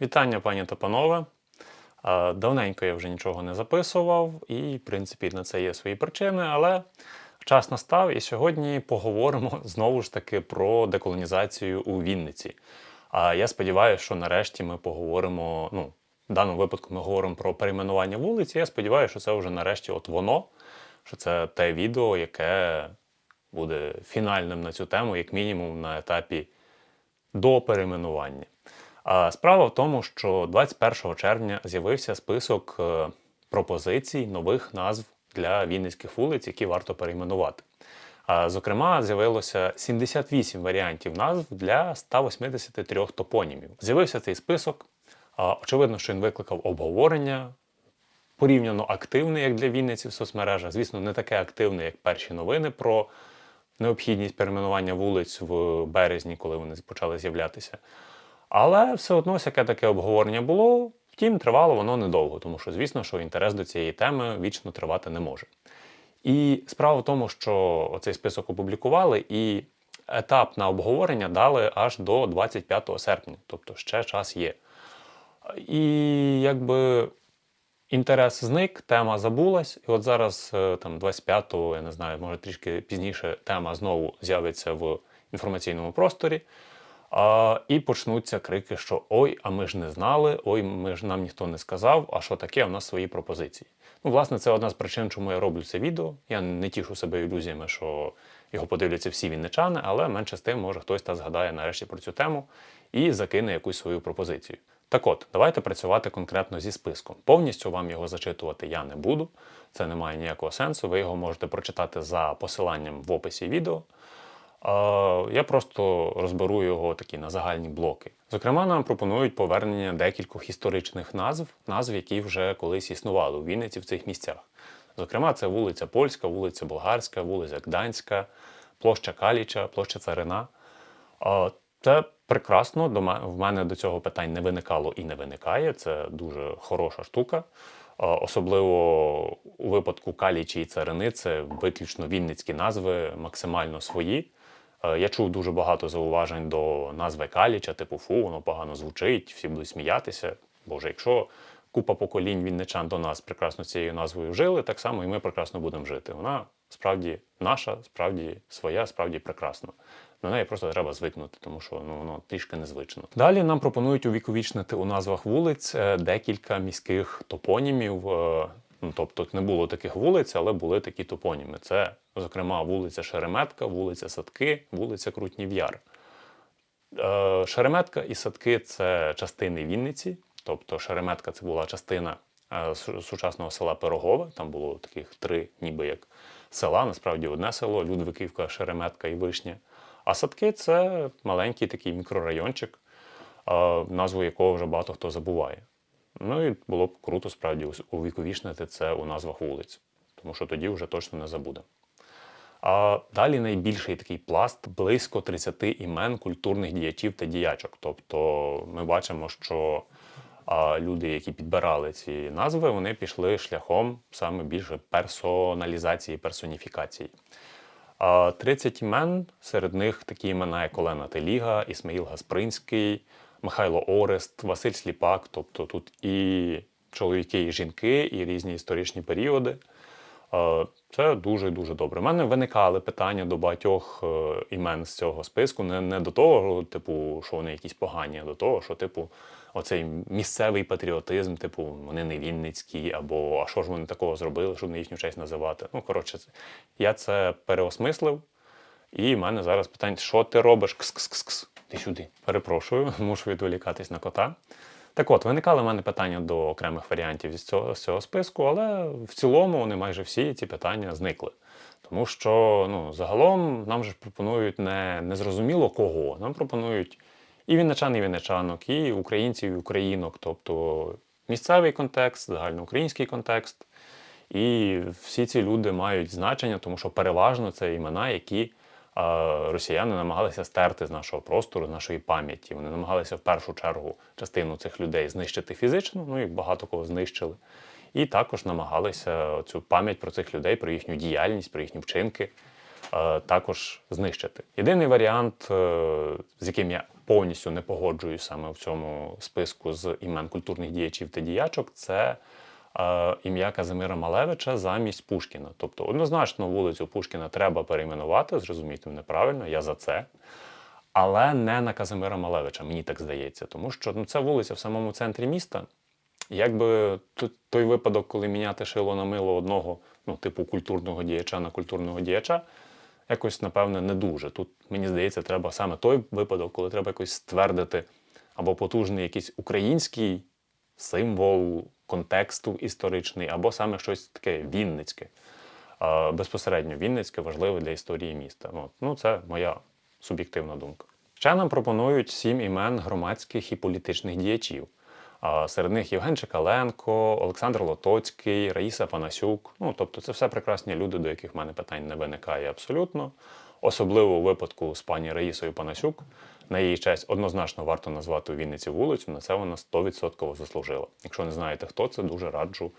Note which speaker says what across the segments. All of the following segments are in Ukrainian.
Speaker 1: Вітання, пані та панове. Давненько я вже нічого не записував, і, в принципі, на це є свої причини, але час настав, і сьогодні поговоримо знову ж таки про деколонізацію у Вінниці. А я сподіваюся, що нарешті ми поговоримо. Ну, в даному випадку ми говоримо про перейменування вулиці. Я сподіваюся, що це вже нарешті от воно, що це те відео, яке буде фінальним на цю тему, як мінімум на етапі до перейменування. Справа в тому, що 21 червня з'явився список е, пропозицій нових назв для вінницьких вулиць, які варто перейменувати. Зокрема, з'явилося 78 варіантів назв для 183 топонімів. З'явився цей список. Очевидно, що він викликав обговорення, порівняно активний, як для Вінниці в соцмережах. Звісно, не таке активне, як перші новини про необхідність перейменування вулиць в березні, коли вони почали з'являтися. Але все одно всяке таке обговорення було. Втім, тривало воно недовго, тому що, звісно, що інтерес до цієї теми вічно тривати не може. І справа в тому, що цей список опублікували, і етап на обговорення дали аж до 25 серпня, тобто ще час є. І якби інтерес зник, тема забулась, і от зараз, е, там, 25-го, я не знаю, може трішки пізніше, тема знову з'явиться в інформаційному просторі. І почнуться крики, що ой, а ми ж не знали, ой, ми ж нам ніхто не сказав, а що таке, в нас свої пропозиції. Ну, власне, це одна з причин, чому я роблю це відео. Я не тішу себе ілюзіями, що його подивляться всі вінничани, але менше з тим, може хтось та згадає нарешті про цю тему і закине якусь свою пропозицію. Так от, давайте працювати конкретно зі списком. Повністю вам його зачитувати я не буду, це не має ніякого сенсу. Ви його можете прочитати за посиланням в описі відео. Я просто розберу його такі на загальні блоки. Зокрема, нам пропонують повернення декількох історичних назв, назв, які вже колись існували у Вінниці в цих місцях. Зокрема, це вулиця Польська, вулиця Болгарська, вулиця Гданська, площа Каліча, площа Царина. Це прекрасно. В мене до цього питань не виникало і не виникає. Це дуже хороша штука. Особливо у випадку Калічі і Царини це виключно вінницькі назви, максимально свої. Е, Я чув дуже багато зауважень до назви Каліча, типу фу, воно погано звучить, всі будуть сміятися. Боже, якщо купа поколінь вінничан до нас прекрасно цією назвою жили, так само і ми прекрасно будемо жити. Вона справді наша, справді своя, справді прекрасна. До неї просто треба звикнути, тому що ну, воно трішки незвично. Далі нам пропонують увіковічнити у назвах вулиць е, декілька міських топонімів. Ну, тобто не було таких вулиць, але були такі топоніми. Це, зокрема, вулиця Шереметка, вулиця Садки, вулиця Крутнів Яр. Е, Шереметка і Садки це частини Вінниці. Тобто Шереметка це була частина е, сучасного села Пирогове. Там було таких три, ніби як села, насправді одне село Людвиківка, Шереметка і Вишня. А Садки це маленький такий мікрорайончик, е, назву якого вже багато хто забуває. Ну і було б круто справді увіковічнити це у назвах вулиць, тому що тоді вже точно не забудемо. А далі найбільший такий пласт близько 30 імен культурних діячів та діячок. Тобто ми бачимо, що люди, які підбирали ці назви, вони пішли шляхом саме більше персоналізації, персоніфікації. А 30 імен, серед них такі імена, як Олена Теліга, Ісмаїл Гаспринський, Михайло Орест, Василь Сліпак. Тобто тут і чоловіки, і жінки, і різні історичні періоди. Е, Це дуже дуже добре. У мене виникали питання до багатьох е, імен з цього списку. Не, не до того, типу, що вони якісь погані, а до того, що, типу, оцей місцевий патріотизм, типу, вони не вінницькі, або а що ж вони такого зробили, щоб на їхню честь називати. Ну, коротше, я це переосмислив. І в мене зараз питання: що ти робиш? Кс-кс-кс-кс. Ти сюди. Перепрошую, мушу відволікатись на кота. Так от, виникали в мене питання до окремих варіантів з цього, з цього списку, але в цілому вони майже всі ці питання зникли. Тому що ну, загалом нам же пропонують не незрозуміло кого. Нам пропонують і вінничан, і вінничанок, і українців, і українок, тобто місцевий контекст, загальноукраїнський контекст. І всі ці люди мають значення, тому що переважно це імена, які росіяни намагалися стерти з нашого простору, з нашої пам'яті. Вони намагалися в першу чергу частину цих людей знищити фізично, ну і багато кого знищили. І також намагалися цю пам'ять про цих людей, про їхню діяльність, про їхні вчинки е, також знищити. Єдиний варіант, е, з яким я повністю не погоджуюсь саме в цьому списку з імен культурних діячів та діячок, це ім'я Казимира Малевича замість Пушкіна. Тобто, однозначно, вулицю Пушкіна треба перейменувати, зрозумійте мене правильно, я за це. Але не на Казимира Малевича, мені так здається, тому що ну, це вулиця в самому центрі міста. Якби той випадок, коли міняти шило на мило одного, ну, типу культурного діяча на культурного діяча, якось, напевне, не дуже. Тут, мені здається, треба саме той випадок, коли треба якось ствердити або потужний якийсь український символ контексту історичний, або саме щось таке вінницьке. Безпосередньо Вінницьке важливе для історії міста. От. Ну, це моя суб'єктивна думка. Ще нам пропонують сім імен громадських і політичних діячів. Серед них Євген Чекаленко, Олександр Лотоцький, Раїса Панасюк. Ну, тобто, це все прекрасні люди, до яких в мене питань не виникає абсолютно. Особливо у випадку з пані Раїсою Панасюк. На її честь однозначно варто назвати Вінниці вулицю. На це вона 100% заслужила. Якщо не знаєте, хто це, дуже раджу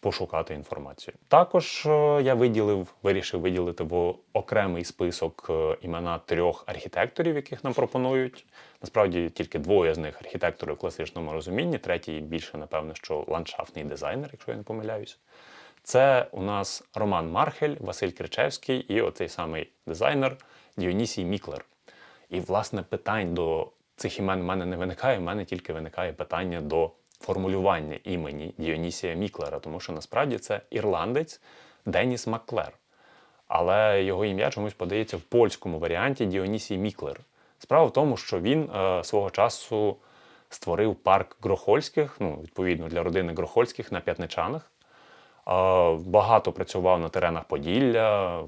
Speaker 1: пошукати інформацію. Також е, я виділив, вирішив виділити в окремий список е, імена трьох архітекторів, яких нам пропонують. Насправді тільки двоє з них архітектори в класичному розумінні, третій більше, напевно, що ландшафтний дизайнер, якщо я не помиляюсь. Це у нас Роман Мархель, Василь Кричевський і оцей самий дизайнер Діонісій Міклер. І, власне, питань до цих імен в мене не виникає, в мене тільки виникає питання до формулювання імені Діонісія Міклера, тому що насправді це ірландець Деніс Макклер. Але його ім'я чомусь подається в польському варіанті Діонісій Міклер. Справа в тому, що він е, свого часу створив парк Грохольських, ну, відповідно для родини Грохольських на П'ятничанах. Е, Багато працював на теренах Поділля,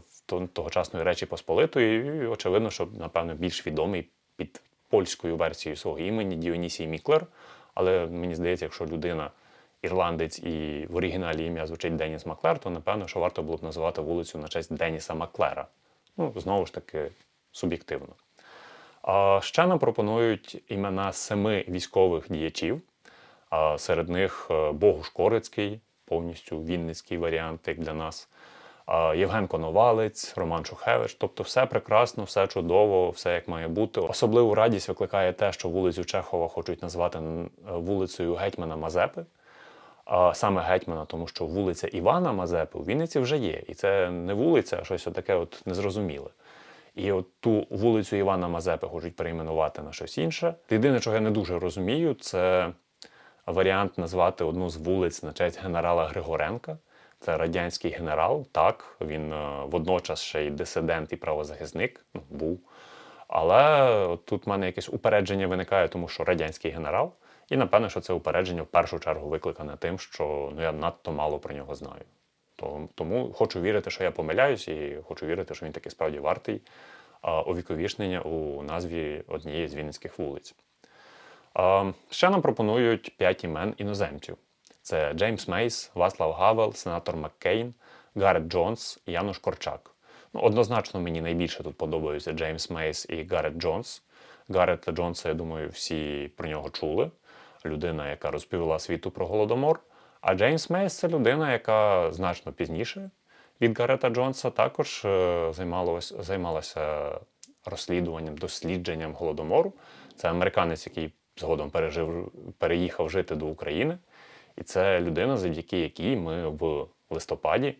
Speaker 1: тогочасної Речі Посполитої, і, очевидно, що, напевно, більш відомий під польською версією свого імені Діонісій Міклер. Але мені здається, якщо людина ірландець і в оригіналі ім'я звучить Деніс Маклер, то напевно, що варто було б називати вулицю на честь Деніса Маклера. Ну, знову ж таки, суб'єктивно. А ще нам пропонують імена семи військових діячів. Серед них е, Богуш Корицький, повністю вінницький варіант, як для нас. Євген Коновалець, Роман Шухевич. Тобто все прекрасно, все чудово, все як має бути. Особливу радість викликає те, що вулицю Чехова хочуть назвати вулицею Гетьмана Мазепи. Саме гетьмана, тому що вулиця Івана Мазепи у Вінниці вже є. І це не вулиця, а щось таке от незрозуміле. І от ту вулицю Івана Мазепи хочуть перейменувати на щось інше. Єдине, чого я не дуже розумію, це варіант назвати одну з вулиць на честь генерала Григоренка. Це радянський генерал. Так, він е, водночас ще й дисидент і правозахисник ну, був. Але тут в мене якесь упередження виникає, тому що радянський генерал. І напевно, що це упередження в першу чергу викликане тим, що ну, я надто мало про нього знаю. Тому хочу вірити, що я помиляюсь, і хочу вірити, що він таки справді вартий а, увіковічнення у назві однієї з вінницьких вулиць. Ще нам пропонують п'ять імен іноземців: це Джеймс Мейс, Васлав Гавел, сенатор Маккейн, Гаррет Джонс і Януш Корчак. Ну, однозначно мені найбільше тут подобаються Джеймс Мейс і Гаррет Джонс. Гаррета Джонса, я думаю, всі про нього чули. Людина, яка розповіла світу про голодомор. А Джеймс Мейс це людина, яка значно пізніше від Гаррета Джонса також е, займалася розслідуванням, дослідженням голодомору. Це американець, який згодом пережив, переїхав жити до України. І це людина, завдяки якій ми в листопаді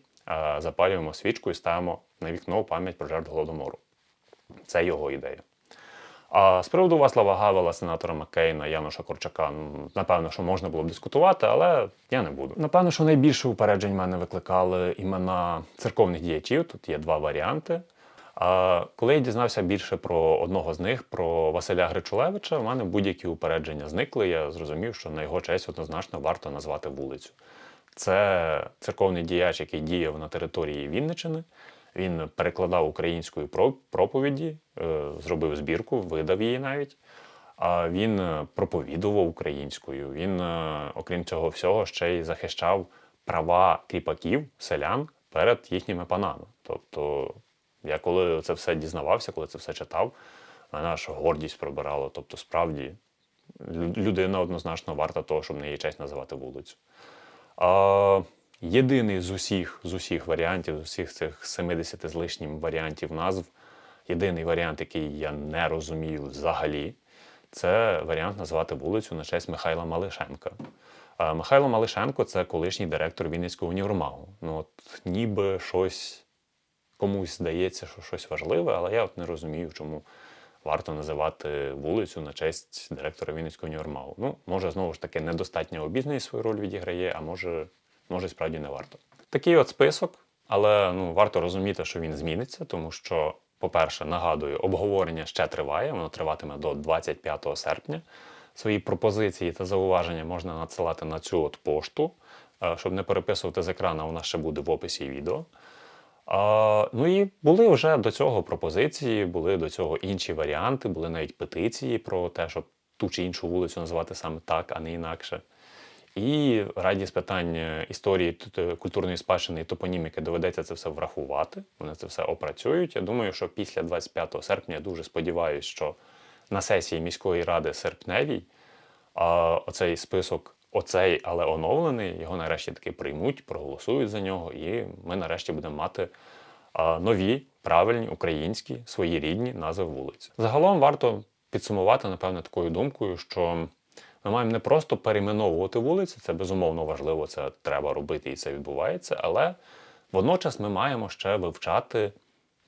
Speaker 1: запалюємо свічку і ставимо на вікно пам'ять про жертв голодомору. Це його ідея. А з приводу Васлава Гавела, сенатора Маккейна, Януша Корчака, напевно, що можна було б дискутувати, але я не буду. Напевно, що найбільше упереджень в мене викликали імена церковних діячів. Тут є два варіанти. Коли я дізнався більше про одного з них, про Василя Гречулевича, в мене будь-які упередження зникли. Я зрозумів, що на його честь однозначно варто назвати вулицю. Це церковний діяч, який діяв на території Вінничини. Він перекладав українською проповіді, е, зробив збірку, видав її навіть. А він е, проповідував українською. Він, е, окрім цього всього, ще й захищав права кріпаків, селян перед їхніми панами. Тобто, я коли це все дізнавався, коли це все читав, мене аж гордість пробирала. Тобто, справді, людина однозначно варта того, щоб на її честь називати вулицю. А, єдиний з усіх, з усіх варіантів, з усіх цих 70 з лишнім варіантів назв, єдиний варіант, який я не розумію взагалі, це варіант назвати вулицю на честь Михайла Малишенка. Михайло Малишенко це колишній директор Вінницького універмагу. Ну, от ніби щось комусь здається, що щось важливе, але я от не розумію, чому варто називати вулицю на честь директора Вінницького універмагу. Ну, може, знову ж таки, недостатньо обізнаний свою роль відіграє, а може, може, справді не варто. Такий от список, але ну, варто розуміти, що він зміниться, тому що, по-перше, нагадую, обговорення ще триває, воно триватиме до 25 серпня. Свої пропозиції та зауваження можна надсилати на цю от пошту. Е, Щоб не переписувати з екрану, вона ще буде в описі відео. Ну і були вже до цього пропозиції, були до цього інші варіанти, були навіть петиції про те, щоб ту чи іншу вулицю називати саме так, а не інакше. І раді з питань історії культурної спадщини і топоніміки доведеться це все врахувати. Вони це все опрацюють. Я думаю, що після 25 серпня я дуже сподіваюся, що на сесії міської ради серпневій оцей список, оцей, але оновлений, його нарешті таки приймуть, проголосують за нього, і ми нарешті будемо мати нові, правильні, українські, свої рідні назви вулиць. Загалом варто підсумувати, напевне, такою думкою, що ми маємо не просто перейменовувати вулиці, це безумовно важливо, це треба робити і це відбувається, але водночас ми маємо ще вивчати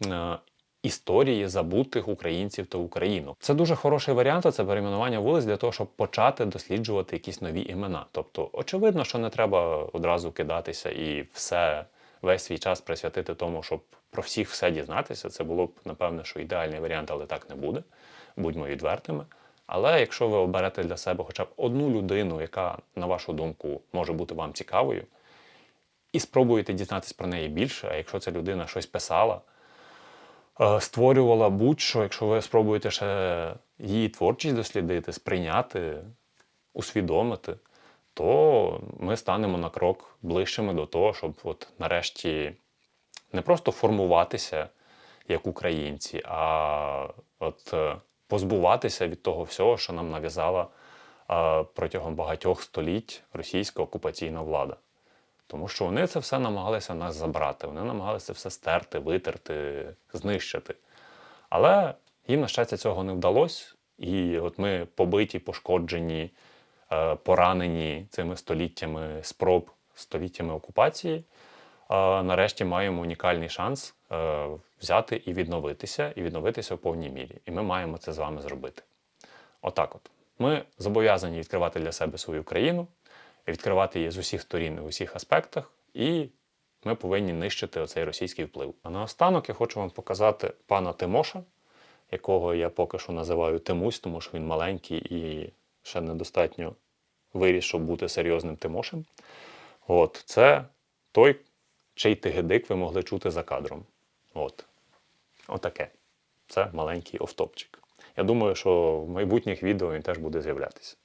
Speaker 1: е, історії забутих українців та українок. Це дуже хороший варіант, це перейменування вулиць для того, щоб почати досліджувати якісь нові імена. Тобто, очевидно, що не треба одразу кидатися і все весь свій час присвятити тому, щоб про всіх все дізнатися. Це було б, напевне, що ідеальний варіант, але так не буде. Будьмо відвертими. Але якщо ви оберете для себе хоча б одну людину, яка, на вашу думку, може бути вам цікавою, і спробуєте дізнатися про неї більше, а якщо ця людина щось писала, створювала будь-що, якщо ви спробуєте ще її творчість дослідити, сприйняти, усвідомити, то ми станемо на крок ближчими до того, щоб от нарешті не просто формуватися як українці, а от е, позбуватися від того всього, що нам нав'язала е, протягом багатьох століть російська окупаційна влада. Тому що вони це все намагалися нас забрати, вони намагалися все стерти, витерти, знищити. Але їм, на щастя, цього не вдалося. І от ми побиті, пошкоджені, е, поранені цими століттями спроб, століттями окупації, нарешті маємо унікальний шанс е, взяти і відновитися, і відновитися в повній мірі. І ми маємо це з вами зробити. Отак от. Ми зобов'язані відкривати для себе свою країну, відкривати її з усіх сторін в усіх аспектах, і ми повинні нищити оцей російський вплив. А наостанок я хочу вам показати пана Тимоша, якого я поки що називаю Тимусь, тому що він маленький і ще недостатньо виріс, щоб бути серйозним Тимошем. От, це той, чий тигедик ви могли чути за кадром. От. Отаке. Це маленький офтопчик. Я думаю, що в майбутніх відео він теж буде з'являтися.